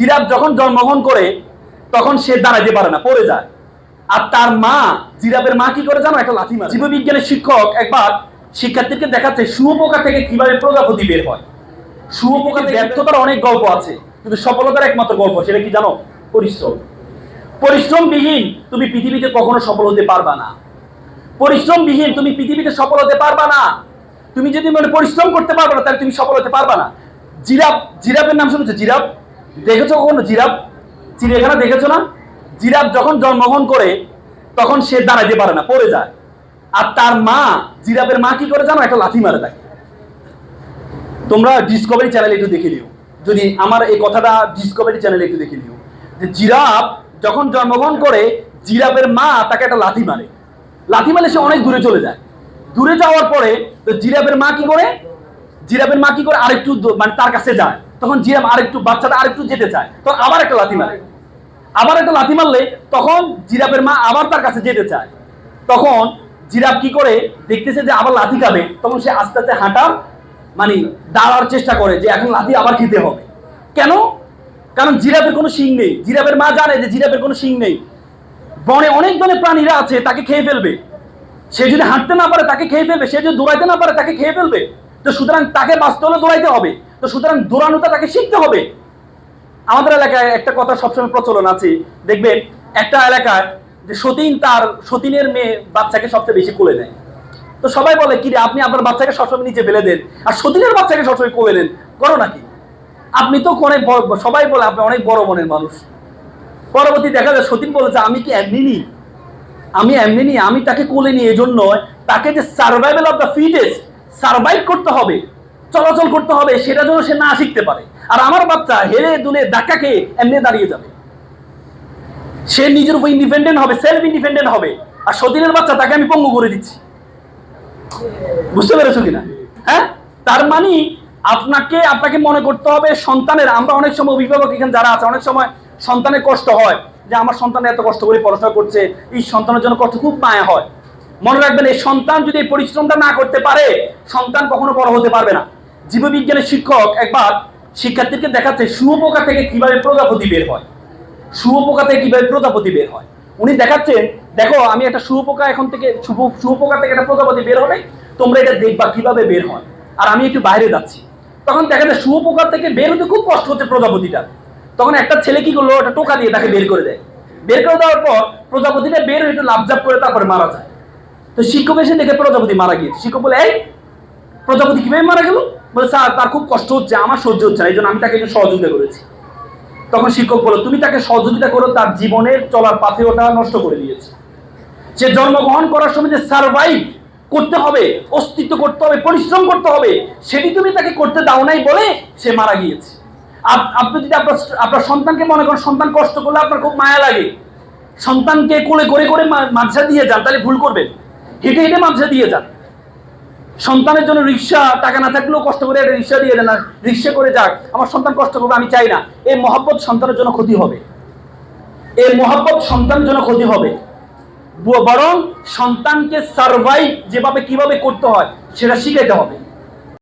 Giraffe যখন জন্মগ্রহণ করে তখন সে দাঁড়াতে পারে না পড়ে যায়। আর তার মা জিরাফের মা কি করে জানো? একটা লাথি মারে। জীববিজ্ঞানের শিক্ষক একবার শিক্ষার্থীকে দেখাচ্ছে শুয়োপোকা থেকে কীভাবে প্রজাপতি বের হয়। শুয়োপোকা থেকে ব্যর্থতার অনেক গল্প আছে কিন্তু সফলতার একমাত্র গল্প সেটা কি জানো? পরিশ্রম। পরিশ্রমবিহীন তুমি পৃথিবীতে কখনো সফল হতে পারবা না। পরিশ্রমবিহীন তুমি পৃথিবীতে সফল হতে পারবা না। তুমি যদি মানে পরিশ্রম করতে পারবে না তাহলে তুমি সফল হতে পারবা না। জিরাফ জিরাফের নাম শুনেছো? জিরাফ? দেখেছ কখনো জিরাফ? চিড়িয়াখানা দেখেছ না? জিরাফ যখন জন্মগ্রহণ করে, তখন সে দাঁড়াতে পারে না, পড়ে যায়। আর তার মা, জিরাফের মা কি করে জানো? একটা লাথি মারে তাকে। তোমরা ডিসকভারি চ্যানেলে একটু দেখে নিও। যদি আমার এই কথাটা ডিসকভারি চ্যানেলে একটু দেখে নিও। যে জিরাফ যখন জন্মগ্রহণ করে, জিরাফের মা তাকে একটা লাথি মারে। লাথি মারলে সে অনেক দূরে চলে যায়। দূরে যাওয়ার পরে, তো জিরাফের মা কি করে? জিরাফের মা কি করে? আরেকটু মানে তার কাছে যায়। তখন জিরাফ আরেকটু বাচ্চাটা আরেকটু যেতে চায়। তখন আবার একটা লাথি মারে। আবার একটা লাথি মারলে তখন জিরাফের মা আবার তার কাছে যেতে চায়। তখন জিরাফ কি করে? দেখতেছে যে আবার লাথি খাবে। তখন সে আস্তে আস্তে হাঁটার মানে দাঁড়ার চেষ্টা করে যে এখন লাথি আবার খেতে হবে। কেন? কারণ জিরাফের কোনো শিং নেই। জিরাফের মা জানে যে জিরাফের কোনো শিং নেই। বনে অনেক ধরনের প্রাণীরা আছে, তাকে খেয়ে ফেলবে। সে যদি হাঁটতে না পারে, তাকে খেয়ে ফেলবে। সে যদি দৌড়াইতে না পারে, তাকে খেয়ে ফেলবে। তো সুতরাং তাকে বাঁচতে হলে দৌড়াইতে হবে। তো সুতরাং দৌড়ানোটা তাকে শিখতে হবে। আমাদের এলাকায় একটা কথা সবসময় প্রচলন আছে। দেখবেন, একটা এলাকায় যে সতীন তার সতীনের মেয়ে বাচ্চাকে সবচেয়ে বেশি কোলে নেয়। তো সবাই বলে কি রে আপনি আপনার বাচ্চাকে সবসময় নিচে ফেলে দেন। আর সতীনের বাচ্চাকে সবসময় কোলে নেন। করো নাকি? আপনি তো অনেক সবাই বলে, আপনি অনেক বড় মনের মানুষ। পরবর্তী দেখা যায়, সতীন বলেছে, আমি কি এমনি নি আমি এমনি নি আমি তাকে কোলে নিয়ে এজন্য তাকে যে survival of the fittest survive করতে হবে চলাচল করতে হবে, সেটা যেন সে না শিখতে পারে। আর আমার বাচ্চা হেরে দুলে ধাক্কা খেয়ে এমনি দাঁড়িয়ে যাবে। সে নিজের উপর ইন্ডিপেন্ডেন্ট হবে সেলফ ইন্ডিপেন্ডেন্ট হবে। আর সতীনের বাচ্চা, তাকে আমি পঙ্গু করে দিচ্ছি। বুঝতে পেরেছ কিনা? হ্যাঁ? তার মানে আপনাকে আপনাকে মনে করতে হবে সন্তানের, আমরা অনেক সময় অভিভাবক এখানে যারা আছে, অনেক সময় সন্তানের কষ্ট হয় যে আমার সন্তান এত কষ্ট করে পড়াশোনা করছে, এই সন্তানের জন্য কষ্ট খুব মায়া হয়। মনে রাখবেন, এই সন্তান যদি এই পরিশ্রমটা না করতে পারে, সন্তান কখনো বড় হতে পারবে না। জীববিজ্ঞানের শিক্ষক একবার শিক্ষার্থীকে দেখাচ্ছে শুয়োপোকা থেকে কীভাবে প্রজাপতি বের হয়। শুয়োপোকা থেকে কীভাবে প্রজাপতি বের হয়। উনি দেখাচ্ছেন, দেখো, আমি একটা শুয়োপোকা এখন থেকে শুয়োপোকা থেকে একটা প্রজাপতি বের হবে, তোমরা এটা দেখবা কীভাবে বের হয়। আর আমি একটু বাইরে যাচ্ছি। তখন দেখা যায় শুয়োপোকা থেকে বের হতে খুব কষ্ট হচ্ছে প্রজাপতিটা। তখন একটা ছেলে কি করল? একটা টোকা দিয়ে তাকে বের করে দেয়। বের করে দেওয়ার পর প্রজাপতিটা বের হয়ে একটু লাভজাপ করে তারপরে মারা যায়। তো শিক্ষক এসে দেখে প্রজাপতি মারা গিয়েছে। শিক্ষক বলে, এই, প্রজাপতি কীভাবে মারা গেল? বলে, স্যার, তার খুব কষ্ট হচ্ছে, আমার সহ্য হচ্ছে না। এই জন্য আমি তাকে একটু সহযোগিতা করেছি। তখন শিক্ষক বলল, তুমি তাকে সহযোগিতা করো, তার জীবনের চলার পাথে ওটা নষ্ট করে দিয়েছে। সে জন্মগ্রহণ করার সময় যে সার্ভাইভ করতে হবে, অস্তিত্ব করতে হবে, পরিশ্রম করতে হবে, সেটি তুমি তাকে করতে দাও নাই বলে সে মারা গিয়েছে। আপ- আপনি যদি আপনার আপনার সন্তানকে মনে করেন, সন্তান কষ্ট করলে আপনার খুব মায়া লাগে। সন্তানকে কোলে করে করে মা- মাদ্রাসা দিয়ে যান, তাহলে ভুল করবেন। হেঁটে হেঁটে মাদ্রাসা দিয়ে যান। সন্তানের জন্য রিক্সা, টাকা না থাকলেও কষ্ট করে একটা রিক্সা দিয়ে দেন রিক্সা করে যাক, আমার সন্তান কষ্ট করবে, আমি চাই না। এই মহাব্বত সন্তানের জন্য ক্ষতি হবে। এই মহাব্বত সন্তানের জন্য ক্ষতি হবে। বরং সন্তানকে সার্ভাইভ যেভাবে, কীভাবে করতে হয়, সেটা শিখাইতে হবে।